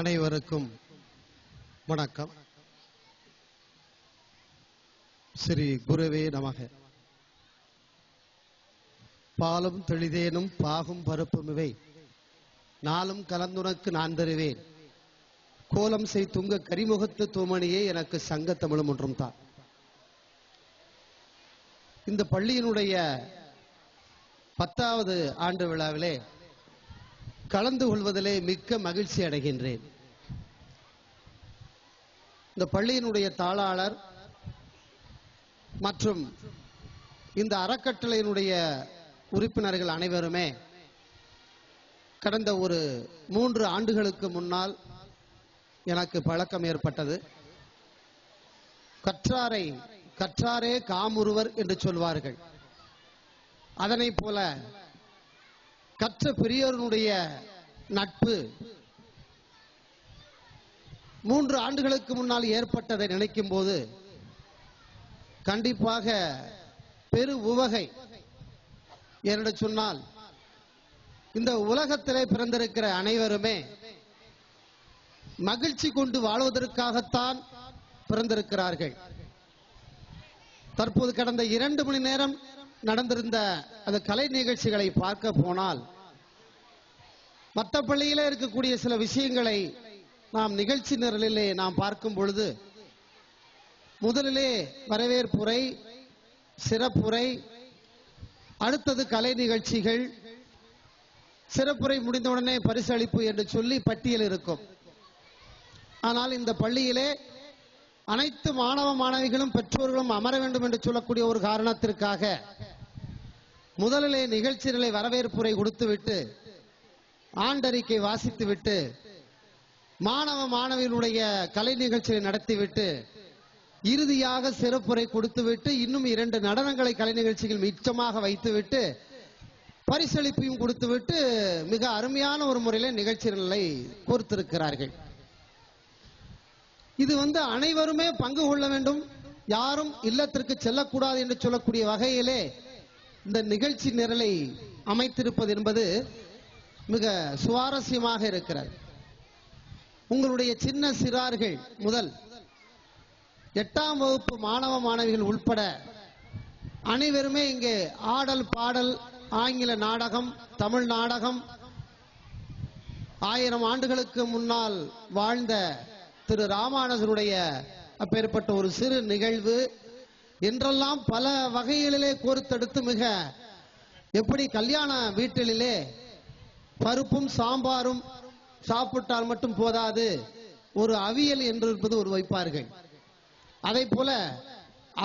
அனைவருக்கும் வணக்கம். ஸ்ரீ குருவே நமக. பாலும் தெளிதேனும் பாகும் பருப்புமிவை நாளும் கலந்துனக்கு நான் தருவேன். கோலம் செய் துங்க கரிமுகத்து தூமணியே எனக்கு சங்க தமிழும் ஒன்றும் தான் இந்த பள்ளியினுடைய பத்தாவது ஆண்டு விழாவிலே கலந்து கொள்வதிலே மிக்க மகிழ்ச்சி அடைகின்றேன். இந்த பள்ளியினுடைய தாளாளர் மற்றும் இந்த அறக்கட்டளையினுடைய உறுப்பினர்கள் அனைவருமே கடந்த ஒரு மூன்று ஆண்டுகளுக்கு முன்னால் எனக்கு பழக்கம் ஏற்பட்டது. கற்றாரை கற்றாரே காமுருவர் என்று சொல்வார்கள். அதனை போல கற்ற பெரியோருடைய நட்பு. மூன்று ஆண்டுகளுக்கு முன்னால் ஏற்பட்டதை நினைக்கும் போது கண்டிப்பாக பெரு உவகை என்று சொன்னால் இந்த உலகத்திலே பிறந்திருக்கிற அனைவருமே மகிழ்ச்சி கொண்டு வாழ்வதற்காகத்தான் பிறந்திருக்கிறார்கள். தற்போது கடந்த இரண்டு மணி நேரம் நடந்திருந்த அந்த கலை நிகழ்ச்சிகளை பார்க்க போனால் மற்ற பள்ளியிலே இருக்கக்கூடிய சில விஷயங்களை நாம் நிகழ்ச்சி நிரலிலே நாம் பார்க்கும் பொழுது முதலிலே வரவேற்புரை சிறப்புரை அடுத்தது கலை நிகழ்ச்சிகள் சிறப்புரை முடிந்தவுடனே பரிசளிப்பு என்று சொல்லி பட்டியல் இருக்கும். ஆனால் இந்த பள்ளியிலே அனைத்து மாணவ மாணவிகளும் பெற்றோர்களும் அமர வேண்டும் என்று சொல்லக்கூடிய ஒரு காரணத்திற்காக முதலிலே நிகழ்ச்சி நிலை வரவேற்புரை கொடுத்துவிட்டு ஆண்டறிக்கை வாசித்துவிட்டு மாணவ மாணவியினுடைய கலை நிகழ்ச்சியை நடத்திவிட்டு இறுதியாக சிறப்புரை கொடுத்துவிட்டு இன்னும் இரண்டு நடனங்களை கலை நிகழ்ச்சிகள் மிச்சமாக வைத்துவிட்டு பரிசளிப்பையும் கொடுத்துவிட்டு மிக அருமையான ஒரு முறையில் நிகழ்ச்சிகளை கோர்த்திருக்கிறார்கள். இது வந்து அனைவருமே பங்கு கொள்ள வேண்டும். யாரும் இல்லத்திற்கு செல்லக்கூடாது என்று சொல்லக்கூடிய வகையிலே இந்த நிகழ்ச்சி நிரலை அமைத்திருப்பது என்பது மிக சுவாரஸ்யமாக இருக்கிறது. உங்களுடைய சின்ன சிறார்கள் முதல் எட்டாம் வகுப்பு மாணவ மாணவிகள் உள்பட அனைவருமே இங்கே ஆடல் பாடல் ஆங்கில நாடகம் தமிழ் நாடகம் ஆயிரம் ஆண்டுகளுக்கு முன்னால் வாழ்ந்த திரு ராமானுஜருடைய அப்பேற்பட்ட ஒரு சிறு நிகழ்வு. என்றெல்லாம் பல வகைகளிலே கோர்த்தெடுத்து மிக எப்படி கல்யாண வீட்டிலே பருப்பும் சாம்பாரும் சாப்பிட்டால் மட்டும் போதாது ஒரு அவியல் என்று இருப்பது ஒரு வைப்பார்கள். அதை போல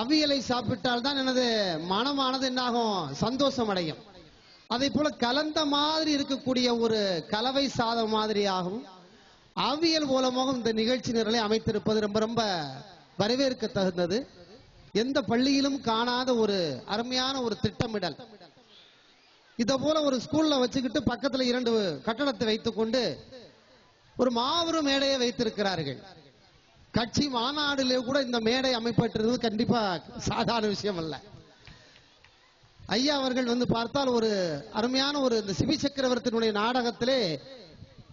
அவியலை சாப்பிட்டால் தான் எனது மனமானது என்னாகும்? சந்தோஷம் அடையும் அதை போல கலந்த மாதிரி இருக்கக்கூடிய ஒரு கலவை சாதம் மாதிரியாகவும் அவியல் மூலமாக இந்த நிகழ்ச்சி நிரலை அமைத்திருப்பது ரொம்ப ரொம்ப வரவேற்க தகுந்தது எந்த பள்ளியிலும் காணாத ஒரு அருமையான ஒரு திட்டமிடல். இத போல ஒரு ஸ்கூல்ல வச்சுக்கிட்டு பக்கத்துல இரண்டு கட்டடத்தை வைத்துக்கொண்டு ஒரு மாபெரும் மேடையை வைத்திருக்கிறார்கள். கட்சி மாநாடுல கூட இந்த மேடை அமைப்பட்டிருந்தது கண்டிப்பா சாதாரண விஷயம் அல்ல. ஐயா அவர்கள் வந்து பார்த்தால் ஒரு அருமையான ஒரு இந்த சிவி சக்கரவர்த்தியினுடைய நாடகத்திலே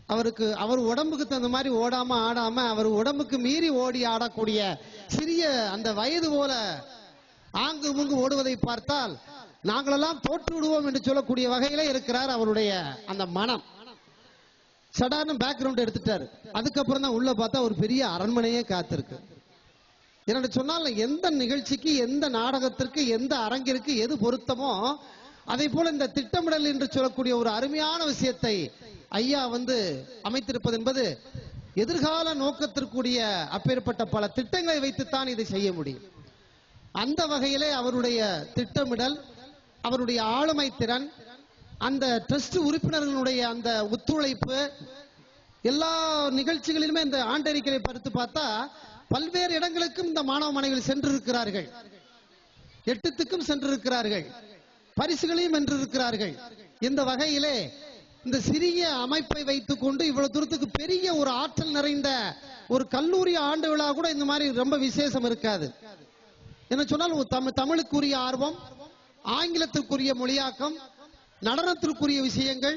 அவருக்கு அவர் உடம்புக்கு தகுந்த மாதிரி ஓடாம ஆடாம அவர் உடம்புக்கு மீறி ஓடி ஆடக்கூடிய சிறிய அந்த வயது போல ஆங்கு முங்கு ஓடுவதை பார்த்தால் நாங்களெல்லாம் தோற்று விடுவோம் என்று சொல்லக்கூடிய வகையில இருக்கிறார் அவருடைய அந்த மனம். சடார்னு பேக்ரவுண்ட் எடுத்துட்டாரு. அதுக்கப்புறம் தான் உள்ள பார்த்தா ஒரு பெரிய அரண்மனையே காத்திருக்கு. என்னோட சொன்னால் எந்த நிகழ்ச்சிக்கு எந்த நாடகத்திற்கு எந்த அரங்கிற்கு எது பொருத்தமோ அதை போல இந்த திட்டமிடல் என்று சொல்லக்கூடிய ஒரு அருமையான விஷயத்தை ஐயா வந்து அமைத்திருப்பது என்பது எதிர்கால நோக்கத்திற்குரிய அப்பேற்பட்ட பல திட்டங்களை வைத்துத்தான் இதை செய்ய முடியும். அந்த வகையிலே அவருடைய திட்டமிடல் அவருடைய ஆளுமை திறன் அந்த ட்ரஸ்ட் உறுப்பினர்களுடைய அந்த ஒத்துழைப்பு எல்லா நிகழ்ச்சிகளிலுமே இந்த ஆண்டறிக்கையை படுத்து பார்த்தா பல்வேறு இடங்களுக்கும் இந்த மாணவ மாணவிகள் சென்றிருக்கிறார்கள். எட்டுத்துக்கும் சென்றிருக்கிறார்கள். பரிசுகளையும் வென்றிருக்கிறார்கள். இந்த வகையிலே இந்த சிறிய அமைப்பை வைத்துக் கொண்டு இவ்வளவு தூரத்துக்கு பெரிய ஒரு ஆற்றல் நிறைந்த ஒரு கல்லூரி ஆண்டு விழா கூட இந்த மாதிரி ரொம்ப விசேஷம் இருக்காது. என்ன சொன்னால் தமிழ் தமிழுக்குரிய ஆர்வம் ஆங்கிலத்திற்குரிய மொழியாக்கம் நடனத்திற்குரிய விஷயங்கள்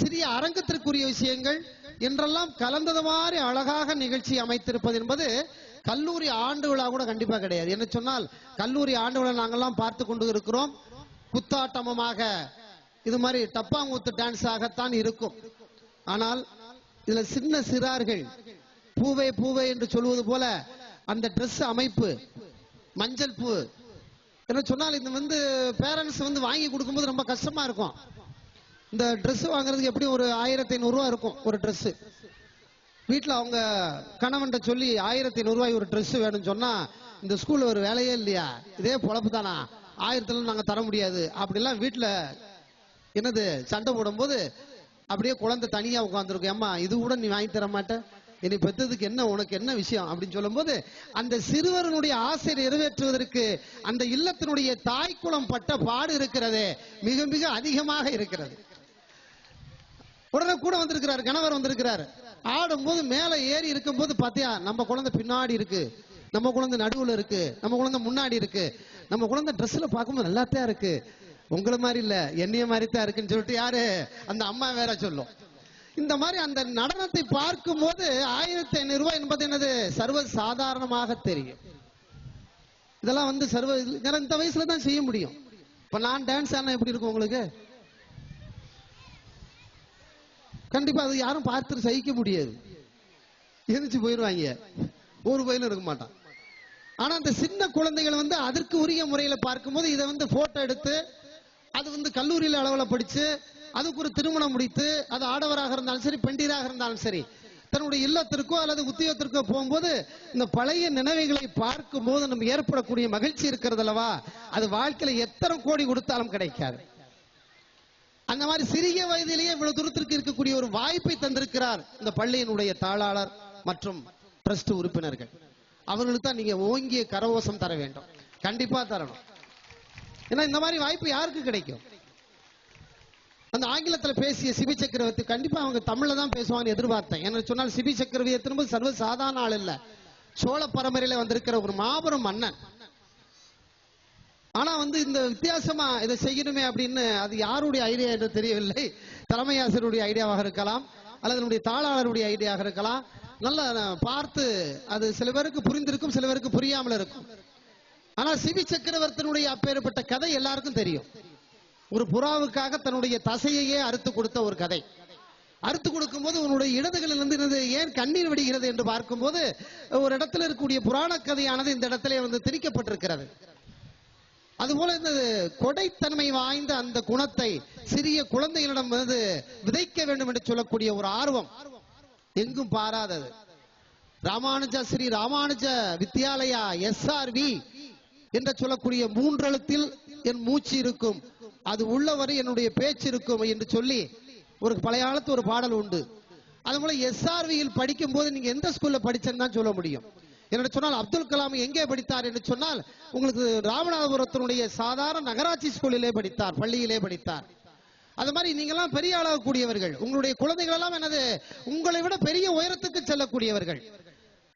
சிறிய அரங்கத்திற்குரிய விஷயங்கள் என்றெல்லாம் கலந்தது மாதிரி அழகாக நிகழ்ச்சி அமைத்திருப்பது என்பது கல்லூரி ஆண்டு விழா கூட கண்டிப்பா கிடையாது. என்ன சொன்னால் கல்லூரி ஆண்டு விழா நாங்கெல்லாம் பார்த்து கொண்டு இருக்கிறோம். குத்தாட்டமமாக இது மாதிரி டப்பாங்குத்து டான்ஸ் ஆகத்தான் இருக்கும். ஆனால் இதுல சின்ன சிறார்கள் பூவே பூவே என்று சொல்வது போல அந்த ட்ரெஸ் அமைப்பு மஞ்சள் பூ என்ன சொன்னால் இது வந்து பேரண்ட்ஸ் வந்து வாங்கி கொடுக்கும்போது ரொம்ப கஷ்டமா இருக்கும். இந்த ட்ரெஸ் வாங்குறதுக்கு எப்படி ஒரு ஆயிரத்தி ஐநூறுரூவா இருக்கும் ஒரு ட்ரெஸ் வீட்டில் அவங்க கணவன்கிட்ட சொல்லி ஆயிரத்தி ஐநூறுரூவாய் ஒரு ட்ரெஸ் வேணும்னு சொன்னா இந்த ஸ்கூல்ல ஒரு வேலையே இல்லையா? இதே பொழப்பு தானா ஆயிரத்துல நாங்க தர முடியாது. அப்படிலாம் வீட்டுல என்னது சண்டை போடும்போது அப்படியே குழந்தை தனியா உட்காந்துருக்கும் அம்மா இது கூட நீ வாங்கி தர மாட்ட? இனி பெத்ததுக்கு என்ன உனக்கு என்ன விஷயம்? அப்படின்னு சொல்லும்போது அந்த சிறுவரனுடைய ஆசை நிறைவேற்றுவதற்கு அந்த இல்லத்தினுடைய தாய்க்குளம் பட்ட பாடு இருக்கிறதே மிக மிக அதிகமாக இருக்கிறது. உடனே கூட வந்திருக்கிறார் கணவர் வந்திருக்கிறார். ஆடும்போது மேல ஏறி இருக்கும்போது பாத்தியா நம்ம குழந்தை பின்னாடி இருக்கு. நம்ம குழந்தை நடுவுல இருக்கு. நம்ம குழந்தை முன்னாடி இருக்கு. நம்ம குழந்தை ட்ரெஸ்ல பார்க்கும்போது நல்லாத்தான் இருக்கு. உங்களை மாதிரி இல்ல என்னைய மாதிரி தான் இருக்குன்னு சொல்லிட்டு யாரு? அந்த அம்மா வேற சொல்லும். இந்த மாதிரி அந்த நடனத்தை பார்க்கும் போது ஆயிரத்தி ஐநூறு ரூபாய் என்பது என்னது? சர்வ சாதாரணமாக தெரியும். இதெல்லாம் வந்து சர்வ இந்த வயசுல தான் செய்ய முடியும். இப்ப நான் டான்ஸ் ஆனா எப்படி இருக்கும் உங்களுக்கு? கண்டிப்பா அது யாரும் பார்த்து சகிக்க முடியாது. எந்திரிச்சு போயிருவாங்க. ஒரு பயிலும் இருக்க மாட்டான். ஆனா அந்த சின்ன குழந்தைகள் வந்து அதற்கு உரிய முறையில பார்க்கும்போது இதை வந்து போட்டோ எடுத்து அது வந்து கல்லூரியில அளவுல படிச்சு அதுக்கு ஒரு திருமணம் முடித்து அது ஆடவராக இருந்தாலும் சரி பெண்டீராக இருந்தாலும் சரி தன்னுடைய இல்லத்திற்கோ அல்லது உத்தியோகத்திற்கோ போகும்போது இந்த பழைய நினைவுகளை பார்க்கும் போது நம்ம ஏற்படக்கூடிய மகிழ்ச்சி இருக்கிறது அல்லவா? அது வாழ்க்கையில எத்தனை கோடி கொடுத்தாலும் கிடைக்காது. அந்த மாதிரி சிறிய வயதிலேயே இவ்வளவு தூரத்திற்கு இருக்கக்கூடிய ஒரு வாய்ப்பை தந்திருக்கிறார் இந்த பள்ளியினுடைய தாளாளர் மற்றும் டிரஸ்ட் உறுப்பினர்கள். அவர்களுக்கு தான் நீங்க ஓங்கிய கரவோசம் தர வேண்டும். கண்டிப்பா தரணும். ஏன்னா இந்த மாதிரி வாய்ப்பு யாருக்கு கிடைக்கும்? அந்த ஆங்கிலத்துல பேசிய சிபி சக்கரவர்த்தி கண்டிப்பா அவங்க தமிழ்ல தான் பேசுவாங்கன்னு எதிர்பார்த்தேன். என்ன சொன்னால் சிபி சக்கரவர்த்தி திரும்ப சர்வ சாதாரண ஆள் இல்ல. சோழ பரம்பரையில வந்திருக்கிற ஒரு மாபெரும் மன்னன். ஆனா வந்து இந்த வித்தியாசமா இதை செய்யணுமே அப்படின்னு அது யாருடைய ஐடியா என்று தெரியவில்லை. தலைமை ஆசிரியருடைய ஐடியாவாக இருக்கலாம் அல்லது நம்முடைய தாளாளருடைய ஐடியாவாக இருக்கலாம். நல்லா பார்த்து அது சில பேருக்கு புரிந்திருக்கும் சில பேருக்கு புரியாமல் இருக்கும். ஆனா சிவி சக்கரவர்த்தனுடைய அப்பேற்பட்ட கதை எல்லாருக்கும் தெரியும். ஒரு புறாவுக்காக தன்னுடைய தசையையே அறுத்து கொடுத்த ஒரு கதை. அறுத்து கொடுக்கும்போது உன்னுடைய இடதுகளில் இருந்து ஏன் கண்ணீர் வடிகிறது என்று பார்க்கும்போது ஒரு இடத்துல இருக்கக்கூடிய புராண கதையானது இந்த இடத்திலே வந்து திரிக்கப்பட்டிருக்கிறது அதுபோல இந்த கொடைத்தன்மை வாய்ந்த அந்த குணத்தை சிறிய குழந்தைகளிடம் வந்து விதைக்க வேண்டும் என்று சொல்லக்கூடிய ஒரு ஆர்வம் எங்கும் பாராதது. ராமானுஜ ஸ்ரீ ராமானுஜ வித்யாலயா எஸ்ஆர்வி என்று சொல்லக்கூடிய மூன்றெழுத்தில் என் மூச்சு இருக்கும். அது உள்ளவரை என்னுடைய பேச்சு இருக்கும் என்று சொல்லி ஒரு பழைய காலத்து ஒரு பாடல் உண்டு. அது போல எஸ்ஆர்வியில் படிக்கும் போது நீங்க எந்த ஸ்கூல்ல படிச்சேன்னு தான் சொல்ல முடியும். என்ன சொன்னால் அப்துல் கலாம் எங்கே படித்தார் என்று சொன்னால் உங்களுக்கு ராமநாதபுரத்தினுடைய சாதாரண நகராட்சி ஸ்கூலிலே படித்தார் பள்ளியிலே படித்தார். அது மாதிரி நீங்கெல்லாம் பெரிய ஆளாகக்கூடியவர்கள். உங்களுடைய குழந்தைகள் எல்லாம் என்னது? உங்களை விட பெரிய உயரத்துக்கு செல்லக்கூடியவர்கள்.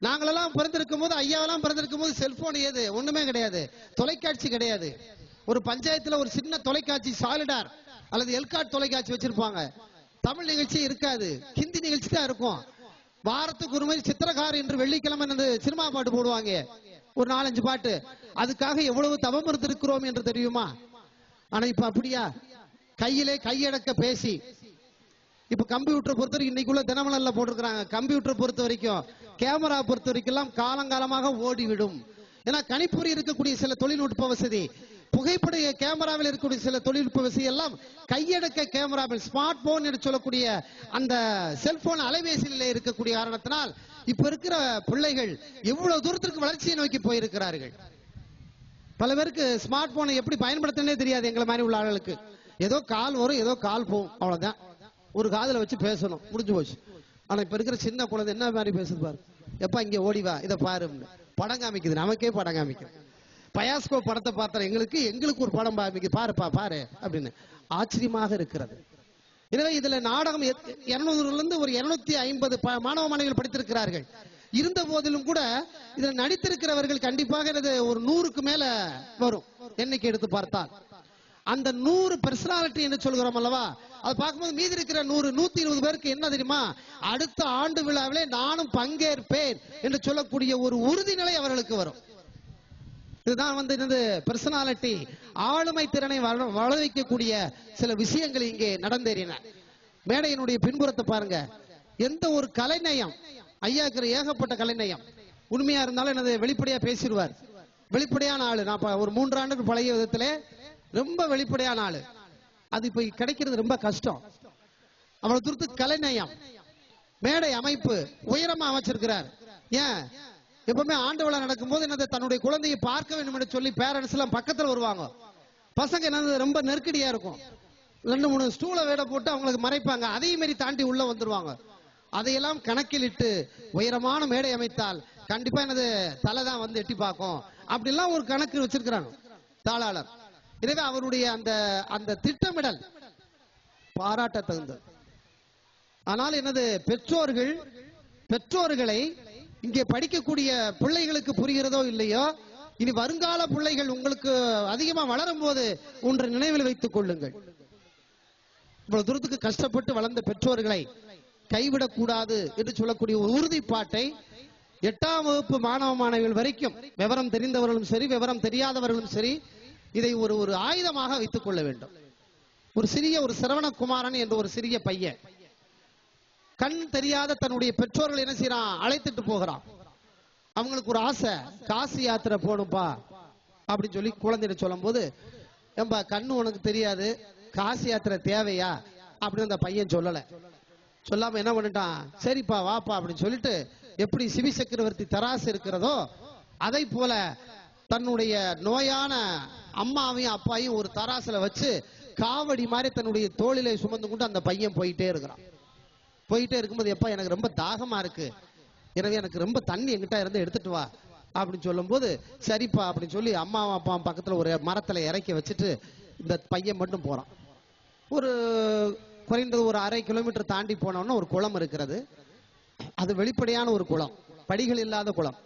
நாங்களெல்லாம் பிறந்திருக்கும் போது ஐயாவெல்லாம் பிறந்திருக்கும் போது செல்போன் ஏது? ஒண்ணுமே கிடையாது. தொலைக்காட்சி கிடையாது. ஒரு பஞ்சாயத்துல ஒரு சின்ன தொலைக்காட்சி சாலிடார் அல்லது எல்காட் தொலைக்காட்சி வச்சிருப்பாங்க. தமிழ் நிகழ்ச்சி இருக்காது. ஹிந்தி நிகழ்ச்சி தான் இருக்கும். வாரத்துக்கு ஒரு மாதிரி சித்திரகார் என்று வெள்ளிக்கிழமை என்னது சினிமா பாட்டு போடுவாங்க. ஒரு நாலஞ்சு பாட்டு. அதுக்காக எவ்வளவு தவம் இருந்திருக்கிறோம் என்று தெரியுமா? ஆனா இப்ப அப்படியா? கையிலே கையடக்க பேசி. இப்ப கம்ப்யூட்டர் பொறுத்த வரைக்கும் இன்னைக்குள்ள தினமலர்ல போட்டிருக்கிறாங்க. கம்ப்யூட்டர் பொறுத்த வரைக்கும் கேமரா பொறுத்த வரைக்கும் எல்லாம் காலங்காலமாக ஓடிவிடும். ஏன்னா கணிப்பொறி இருக்கக்கூடிய சில தொழில்நுட்ப வசதி புகைப்பட கேமராவில் இருக்கக்கூடிய சில தொழில்நுட்ப வசதி எல்லாம் கையடக்க கேமராவில் ஸ்மார்ட் போன் என்று சொல்லக்கூடிய அந்த செல்போன் அலைபேசியிலே இருக்கக்கூடிய காரணத்தினால் இப்ப இருக்கிற பிள்ளைகள் எவ்வளவு தூரத்திற்கு வளர்ச்சியை நோக்கி போயிருக்கிறார்கள்? பல பேருக்கு ஸ்மார்ட் போனை எப்படி பயன்படுத்தனே தெரியாது எங்களை மாதிரி உள்ள ஆளுகளுக்கு. ஏதோ கால் வரும் ஏதோ கால் போகும். அவ்வளவுதான். ஒரு காதில் வச்சு பேசணும். முடிஞ்சு போச்சு. ஆனா இப்ப இருக்கிற சின்ன குழந்தை என்ன மாதிரி பேசுது பாரு. எப்ப இங்க ஓடி வா. இதை பாரு படம் காமிக்குது. நமக்கே படம் காமிக்குது. பயாஸ்கோ படத்தை பார்த்தா எங்களுக்கு எங்களுக்கு ஒரு படம் காமிக்குது. பாருப்பா பாரு அப்படின்னு. ஆச்சரியமாக இருக்கிறது. எனவே இதுல நாடகம் இருநூறுல இருந்து ஒரு இருநூத்தி ஐம்பது மாணவ மாணவிகள் படித்திருக்கிறார்கள். இருந்த போதிலும் கூட இதுல நடித்திருக்கிறவர்கள் கண்டிப்பாக ஒரு நூறுக்கு மேல வரும். எண்ணிக்கை எடுத்து பார்த்தால். அந்த நூறு பர்சனாலிட்டி என்று சொல்கிறோம் அல்லவா? அது பார்க்கும்போது மீதி இருக்கிற நூறு நூத்தி இருபது பேருக்கு என்ன தெரியுமா? அடுத்த ஆண்டு விழாவிலே நானும் பங்கேற்பேன் என்று சொல்லக்கூடிய ஒரு உறுதிநிலை அவர்களுக்கு வரும். இதுதான் வந்து என்னது? பர்சனாலிட்டி ஆளுமை திறனை வள- சில விஷயங்கள் இங்கே நடந்தேறின. மேடையினுடைய பின்புறத்தை பாருங்க. எந்த ஒரு கலைநயம் ஐயாக்கிற ஏகப்பட்ட கலைநயம் உண்மையா இருந்தாலும் எனது வெளிப்படையா பேசிடுவார். வெளிப்படையான ஆளு. நான் ஒரு மூன்று ஆண்டுக்கு பழைய விதத்திலே ரொம்ப வெளிப்படையான ஆளு. அது இப்ப கிடைக்கிறது ரொம்ப கஷ்டம். அவ்வளவு துருத்து கலைநயம் மேடை அமைப்பு உயரமா அமைச்சிருக்கிறார். ஏன்? எப்பவுமே ஆண்டு விழா நடக்கும்போது என்னது தன்னுடைய குழந்தையை பார்க்க வேண்டும் என்று சொல்லி பேரண்ட்ஸ் எல்லாம் பக்கத்துல வருவாங்க. பசங்க என்னது ரொம்ப நெருக்கடியா இருக்கும். ரெண்டு மூணு ஸ்டூலை வேட போட்டு அவங்களுக்கு மறைப்பாங்க. அதையும் மாரி தாண்டி உள்ள வந்துருவாங்க. அதையெல்லாம் கணக்கிலிட்டு உயரமான மேடை அமைத்தால் கண்டிப்பா எனது தலை தான் வந்து எட்டி பார்க்கும். அப்படிலாம் ஒரு கணக்கு வச்சிருக்கிறாங்க. தாளாளர். எனவே அவருடைய அந்த அந்த திட்டமிடல் பாராட்ட தகுந்தது ஆனால் எனது பெற்றோர்கள் பெற்றோர்களை இங்கே படிக்கக்கூடிய பிள்ளைகளுக்கு புரிகிறதோ இல்லையோ இனி வருங்கால பிள்ளைகள் உங்களுக்கு அதிகமா வளரும் போது ஒன்று நினைவில் வைத்துக் கொள்ளுங்கள். இவ்வளவு தூரத்துக்கு கஷ்டப்பட்டு வளர்ந்த பெற்றோர்களை கைவிடக் கூடாது என்று சொல்லக்கூடிய ஒரு உறுதிப்பாட்டை எட்டாம் வகுப்பு மாணவ மாணவிகள் வரைக்கும் விவரம் தெரிந்தவர்களும் சரி விவரம் தெரியாதவர்களும் சரி இதை ஒரு ஒரு ஆயுதமாக வைத்துக் கொள்ள வேண்டும். ஒரு சிறிய ஒரு சரவணகுமாரன் என்ற ஒரு சிறிய பையன். கண் தெரியாத தன்னுடைய பெற்றோர்கள் என்ன செய்யறான் அழைத்துட்டு போகிறான். அவங்களுக்கு ஒரு ஆசை காசி யாத்திரை போகணும்பா அப்படின்னு சொல்லி குழந்தைகிட்ட சொல்லும் போது ஏம்பா கண்ணு உனக்கு தெரியாது காசி யாத்திரை தேவையா? அப்படின்னு அந்த பையன் சொல்லல. சொல்லாம என்ன பண்ணிட்டான்? சரிப்பா வாப்பா அப்படின்னு சொல்லிட்டு எப்படி சிவி சக்கரவர்த்தி தராசு இருக்கிறதோ அதை போல தன்னுடைய நோயான அம்மாவையும் அப்பாவையும் ஒரு தராசுல வச்சு காவடி மாதிரி தன்னுடைய தோளிலை சுமந்து கொண்டு அந்த பையன் போயிட்டே இருக்கிறான். போயிட்டே இருக்கும்போது எப்பா எனக்கு ரொம்ப தாகமா இருக்கு. எனவே எனக்கு ரொம்ப தண்ணி எங்கிட்ட இருந்து எடுத்துட்டு வா. அப்படின்னு சொல்லும்போது சரிப்பா அப்படின்னு சொல்லி அம்மாவும் அப்பாவும் பக்கத்துல ஒரு மரத்துல இறக்கி வச்சுட்டு இந்த பையன் மட்டும் போறான். ஒரு குறைந்தது ஒரு அரை கிலோமீட்டர் தாண்டி போனோம்னா ஒரு குளம் இருக்கிறது. அது வெளிப்படையான ஒரு குளம். படிகள் இல்லாத குளம்.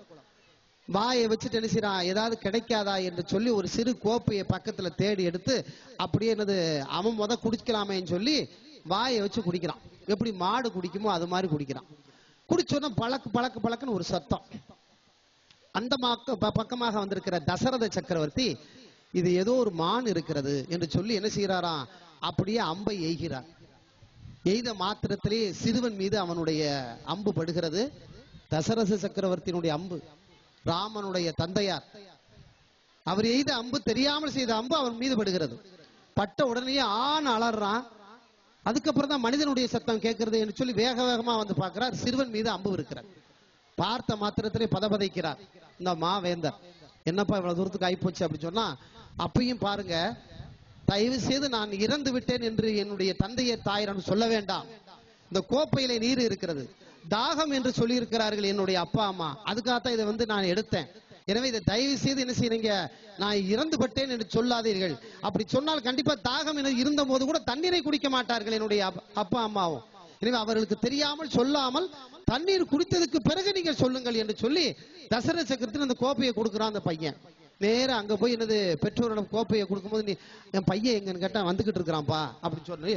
வாயை வச்சுட்டு என்ன செய்யறான் ஏதாவது கிடைக்காதா என்று சொல்லி ஒரு சிறு கோப்பையை பக்கத்துல தேடி எடுத்து அப்படியே என்னது அவன் முத குடிக்கலாமேன்னு சொல்லி வாயை வச்சு குடிக்கிறான். எப்படி மாடு குடிக்குமோ அது மாதிரி குடிக்கிறான். குடிச்சோன்னா பழக்கு பழக்கு பழக்குன்னு ஒரு சத்தம். அந்த மாக்க- ப- பக்கமாக வந்திருக்கிற தசரத சக்கரவர்த்தி இது ஏதோ ஒரு மான் இருக்கிறது என்று சொல்லி என்ன செய்யறாராம் அப்படியே அம்பை எய்கிறார். எய்த மாத்திரத்திலேயே சிறுவன் மீது அவனுடைய அம்பு படுகிறது. தசரத சக்கரவர்த்தியினுடைய அம்பு. ராமனுடைய தந்தையார். அவர் எய்த அம்பு தெரியாமல் செய்த அம்பு அவன் மீது படுகிறது. பட்ட உடனே ஆண் அலறான். அதுக்கப்புறம் தான் மனிதனுடைய சத்தம் கேட்கிறது என்று சொல்லி வேக வேகமா வந்து பார்க்கிறார். சிறுவன் மீது அம்பு இருக்கிறார் பார்த்த மாத்திரத்திலே பதபதைக்கிறார். இந்த மாவேந்தர் என்னப்பா இவ்வளவு தூரத்துக்கு ஆயிப்போச்சு? அப்படின்னு சொன்னா அப்பயும் பாருங்க தயவு செய்து நான் இறந்து விட்டேன் என்று என்னுடைய தந்தையை தாயிடம் சொல்ல வேண்டாம். இந்த கோப்பையில நீர் இருக்கிறது. தாகம் என்று சொல்லியிருக்கிறார்கள் என்னுடைய அப்பா அம்மா. அதுக்காகத்தான் இதை வந்து நான் எடுத்தேன். எனவே இதை தயவு செய்து என்ன செய்யுங்க நான் இறந்து பட்டேன் என்று சொல்லாதீர்கள். அப்படி சொன்னால் கண்டிப்பா தாகம் என இருந்த போது கூட தண்ணீரை குடிக்க மாட்டார்கள் என்னுடைய அப்பா அம்மாவும். எனவே அவர்களுக்கு தெரியாமல் சொல்லாமல் தண்ணீர் குடித்ததுக்கு பிறகு நீங்கள் சொல்லுங்கள் என்று சொல்லி தசர சக்கரத்தில் அந்த கோப்பையை கொடுக்குறான் அந்த பையன். நேரா அங்க போய் என்னது பெற்றோரிடம் கோப்பையை கொடுக்கும்போது நீ என் பையன் எங்கன்னு கேட்டா வந்துகிட்டு இருக்கிறான்ப்பா அப்படின்னு சொல்லி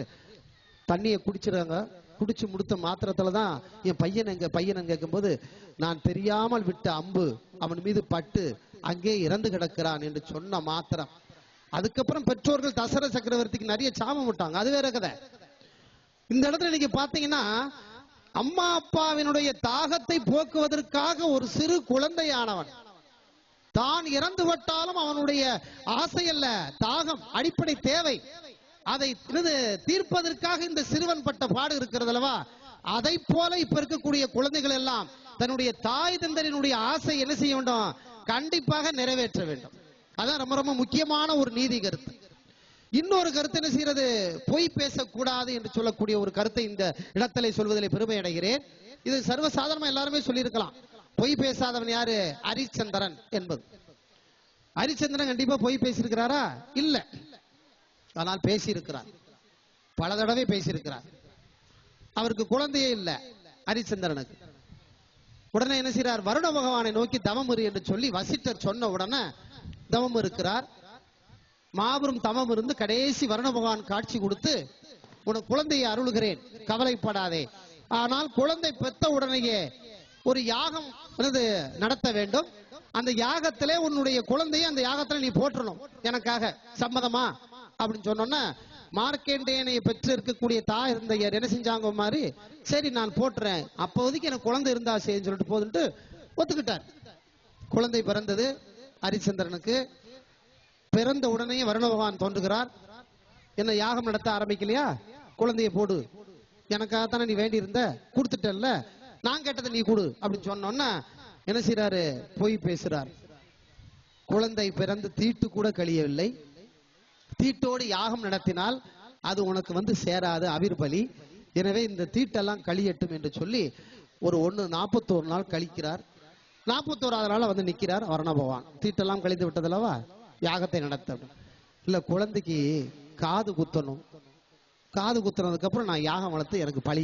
தண்ணியை குடிச்சிடுறாங்க. குடிச்சு முடித்த மாத்திரத்துல தான் என் பையன் எங்க பையன் கேட்கும்போது நான் தெரியாமல் விட்ட அம்பு அவன் மீது பட்டு அங்கே இறந்து கிடக்கிறான் என்று சொன்ன மாத்திரம். அதுக்கப்புறம் பெற்றோர்கள் தசர சக்கரவர்த்திக்கு நிறைய சாபம் விட்டாங்க. அது வேற கதை. இந்த இடத்துல நீங்க பாத்தீங்கன்னா அம்மா அப்பாவினுடைய தாகத்தை போக்குவதற்காக ஒரு சிறு குழந்தையானவன். தான் இறந்து விட்டாலும் அவனுடைய ஆசை அல்ல தாகம் அடிப்படை தேவை. அதை தீர்ப்பதற்காக இந்த சிறுவன் பட்ட பாடு இருக்கிறது அல்லவா அதை போல இப்ப இருக்கக்கூடிய குழந்தைகள் எல்லாம் தன்னுடைய தாய் தந்தரினுடைய ஆசை என்ன செய்ய வேண்டும்? கண்டிப்பாக நிறைவேற்ற வேண்டும். அதான் ரொம்ப ரொம்ப முக்கியமான ஒரு நீதி கருத்து. இன்னொரு கருத்து என்ன செய்யறது? பொய் பேசக்கூடாது என்று சொல்லக்கூடிய ஒரு கருத்தை இந்த இடத்திலே சொல்வதில் பெருமை அடைகிறேன். இது சர்வசாதாரணமா எல்லாருமே சொல்லியிருக்கலாம். பொய் பேசாதவன் யாரு? ஹரிச்சந்திரன் என்பது. ஹரிச்சந்திரன் கண்டிப்பா பொய் பேசியிருக்கிறாரா? இல்ல. ஆனால் பேசியிருக்கிறார். பல தடவை பேசியிருக்கிறார். அவருக்கு குழந்தையே இல்லை ஹரிச்சந்திரனுக்கு. உடனே என்ன செய்யறார் வருண பகவானை நோக்கி தவம் இரு என்று சொல்லி வசிட்டர் சொன்ன உடனே தவம் இருக்கிறார் மாபெரும் தவம் இருந்து கடைசி வருண பகவான் காட்சி கொடுத்து உனக்கு குழந்தையை அருளுகிறேன் கவலைப்படாதே. ஆனால் குழந்தை பெத்த உடனேயே ஒரு யாகம் நடத்த வேண்டும். அந்த யாகத்திலே உன்னுடைய குழந்தையை அந்த யாகத்துல நீ போற்றணும். எனக்காக சம்மதமா? அப்படின்னு சொன்னோன்னா மார்க்கேண்டேயனை பெற்று இருக்கக்கூடிய தாய் இருந்தையர் என்ன செஞ்சாங்க மாதிரி சரி நான் போட்டுறேன். அப்போதைக்கு எனக்கு குழந்தை இருந்தா சரின்னு சொல்லிட்டு போதுன்ட்டு ஒத்துக்கிட்டார். குழந்தை பிறந்தது ஹரிச்சந்திரனுக்கு. பிறந்த உடனே வருண பகவான் தோன்றுகிறார். என்ன யாகம் நடத்த ஆரம்பிக்கலையா? குழந்தைய போடு. எனக்காக தானே நீ வேண்டி இருந்த கொடுத்துட்டல்ல. நான் கேட்டதை நீ கொடு. அப்படின்னு சொன்னோன்னா என்ன செய்யறாரு போய் பேசுறார். குழந்தை பிறந்து தீட்டு கூட கழியவில்லை. தீட்டோடு யாகம் நடத்தினால் அது உனக்கு வந்து சேராது அவிர்பலி எனவே இந்த தீட்டெல்லாம் கழியட்டும் என்று சொல்லி ஒரு ஒன்று நாற்பத்தோரு நாள் கழிக்கிறார். நாற்பத்தோராவது நாள் வந்து நிற்கிறார் வரண பகவான் தீட்டெல்லாம் கழித்து விட்டதல்லவா? யாகத்தை நடத்தணும். இல்லை குழந்தைக்கு காது குத்தணும். காது குத்துனதுக்கப்புறம் நான் யாகம் வளர்த்து எனக்கு பழி